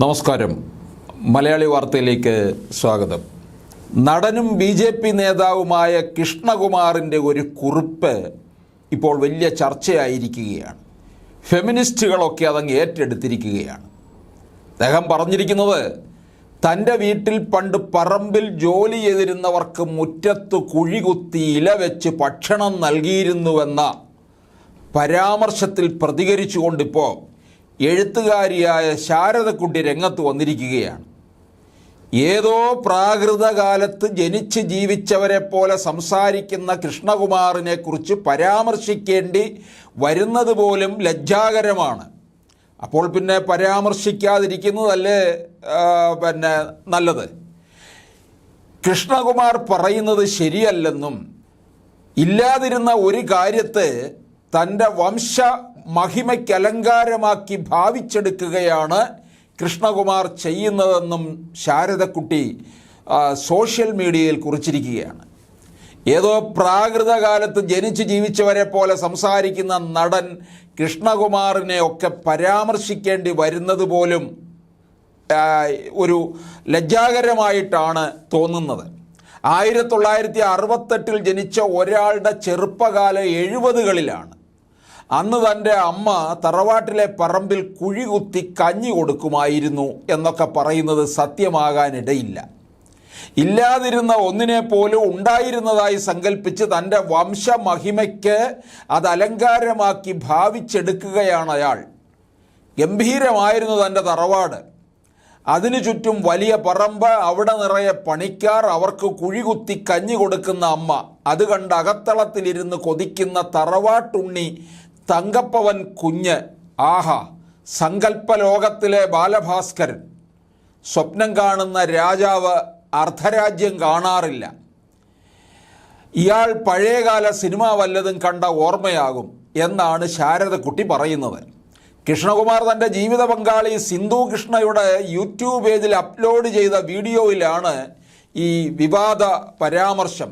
നമസ്കാരം. മലയാളി വാർത്തയിലേക്ക് സ്വാഗതം. നടനും ബി ജെ പി നേതാവുമായ കൃഷ്ണകുമാറിന്റെ ഒരു കുറിപ്പ് ഇപ്പോൾ വലിയ ചർച്ചയായിരിക്കുകയാണ്. ഫെമിനിസ്റ്റുകളൊക്കെ അതങ്ങ് ഏറ്റെടുത്തിരിക്കുകയാണ്. അദ്ദേഹം പറഞ്ഞിരിക്കുന്നത് തന്റെ വീട്ടിൽ പണ്ട് പറമ്പിൽ ജോലി ചെയ്തിരുന്നവർക്ക് മുറ്റത്ത് കുഴികുത്തി ഇല വെച്ച് ഭക്ഷണം നൽകിയിരുന്നുവെന്ന പരാമർശത്തിൽ പ്രതികരിച്ചുകൊണ്ടിപ്പോൾ എഴുത്തുകാരിയായ ശാരദക്കുട്ടി രംഗത്ത് വന്നിരിക്കുകയാണ്. ഏതോ പ്രാകൃതകാലത്ത് ജനിച്ച് ജീവിച്ചവരെ പോലെ സംസാരിക്കുന്ന കൃഷ്ണകുമാറിനെ കുറിച്ച് പരാമർശിക്കേണ്ടി വരുന്നത് പോലും ലജ്ജാകരമാണ്. അപ്പോൾ പിന്നെ പരാമർശിക്കാതിരിക്കുന്നതല്ലേ പിന്നെ നല്ലത്? കൃഷ്ണകുമാർ പറയുന്നത് ശരിയല്ലെന്നും ഇല്ലാതിരുന്ന ഒരു കാര്യത്തെ തന്റെ വംശ മഹിമയ്ക്ക് അലങ്കാരമാക്കി ഭാവിച്ചെടുക്കുകയാണ് കൃഷ്ണകുമാർ ചെയ്യുന്നതെന്നും ശാരദക്കുട്ടി സോഷ്യൽ മീഡിയയിൽ കുറിച്ചിരിക്കുകയാണ്. ഏതോ പ്രാകൃതകാലത്ത് ജനിച്ച് ജീവിച്ചവരെ പോലെ സംസാരിക്കുന്ന നടൻ കൃഷ്ണകുമാറിനെ ഒക്കെ പരാമർശിക്കേണ്ടി വരുന്നത് പോലും ഒരു ലജ്ജാകരമായിട്ടാണ് തോന്നുന്നത്. ആയിരത്തി തൊള്ളായിരത്തി അറുപത്തെട്ടിൽ ജനിച്ച ഒരാളുടെ ചെറുപ്പകാല എഴുപതുകളിലാണ്. അന്ന് തന്റെ അമ്മ തറവാട്ടിലെ പറമ്പിൽ കുഴി കുത്തി കഞ്ഞി കൊടുക്കുമായിരുന്നു എന്നൊക്കെ പറയുന്നത് സത്യമാകാനിടയില്ല. ഇല്ലാതിരുന്ന ഒന്നിനെ പോലും ഉണ്ടായിരുന്നതായി സങ്കല്പിച്ച് തന്റെ വംശമഹിമയ്ക്ക് അത് അലങ്കാരമാക്കി ഭാവിച്ചെടുക്കുകയാണ് അയാൾ. ഗംഭീരമായിരുന്നു തന്റെ തറവാട്. അതിനു ചുറ്റും വലിയ പറമ്പ് അവിടെ നിറയെ പണിക്കാർ അവർക്ക് കുഴികുത്തി കഞ്ഞി കൊടുക്കുന്ന അമ്മ. അത് കണ്ട് അകത്തളത്തിലിരുന്ന് കൊതിക്കുന്ന തറവാട്ടുണ്ണി തങ്കപ്പവൻ കുഞ്ഞ്. ആഹാ സങ്കല്പലോകത്തിലെ ബാലഭാസ്കരൻ. സ്വപ്നം കാണുന്ന രാജാവ് അർദ്ധരാജ്യം കാണാറില്ല. ഇയാൾ പഴയകാല സിനിമ വല്ലതും കണ്ട ഓർമ്മയാകും എന്നാണ് ശാരദക്കുട്ടി പറയുന്നത് കൃഷ്ണകുമാർ തന്റെ ജീവിത പങ്കാളി സിന്ധു കൃഷ്ണയുടെ യൂട്യൂബ് പേജിൽ അപ്ലോഡ് ചെയ്ത വീഡിയോയിലാണ് ഈ വിവാദ പരാമർശം.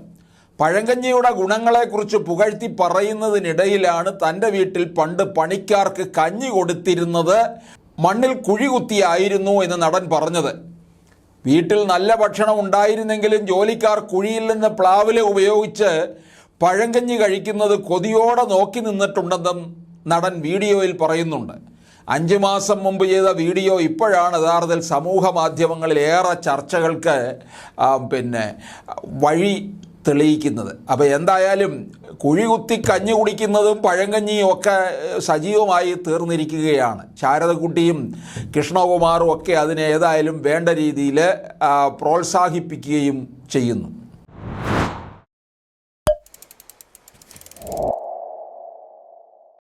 പഴങ്കഞ്ഞിയുടെ ഗുണങ്ങളെക്കുറിച്ച് പുകഴ്ത്തി പറയുന്നതിനിടയിലാണ് തന്റെ വീട്ടിൽ പണ്ട് പണിക്കാർക്ക് കഞ്ഞി കൊടുത്തിരുന്നത്. മണ്ണിൽ കുഴി കുത്തിയായിരുന്നു എന്ന് നടൻ പറഞ്ഞത്. വീട്ടിൽ നല്ല ഭക്ഷണം ഉണ്ടായിരുന്നെങ്കിലും ജോലിക്കാർ കുഴിയിൽ നിന്ന് പ്ലാവില ഉപയോഗിച്ച് പഴങ്കഞ്ഞി കഴിക്കുന്നത് കൊതിയോടെ നോക്കി നിന്നിട്ടുണ്ടെന്നും നടൻ വീഡിയോയിൽ പറയുന്നുണ്ട്. അഞ്ച് മാസം മുമ്പ് ചെയ്ത വീഡിയോ ഇപ്പോഴാണ് യഥാർത്ഥത്തിൽ സമൂഹ മാധ്യമങ്ങളിൽ ഏറെ ചർച്ചകൾക്ക് പിന്നെ വഴി തെളിയിക്കുന്നത്. അപ്പോൾ എന്തായാലും കുഴികുത്തി കഞ്ഞി കുടിക്കുന്നതും പഴങ്കഞ്ഞിയും ഒക്കെ സജീവമായി തീർന്നിരിക്കുകയാണ്. ശാരദക്കുട്ടിയും കൃഷ്ണകുമാറും ഒക്കെ അതിനെ ഏതായാലും വേണ്ട രീതിയിൽ പ്രോത്സാഹിപ്പിക്കുകയും ചെയ്യുന്നു.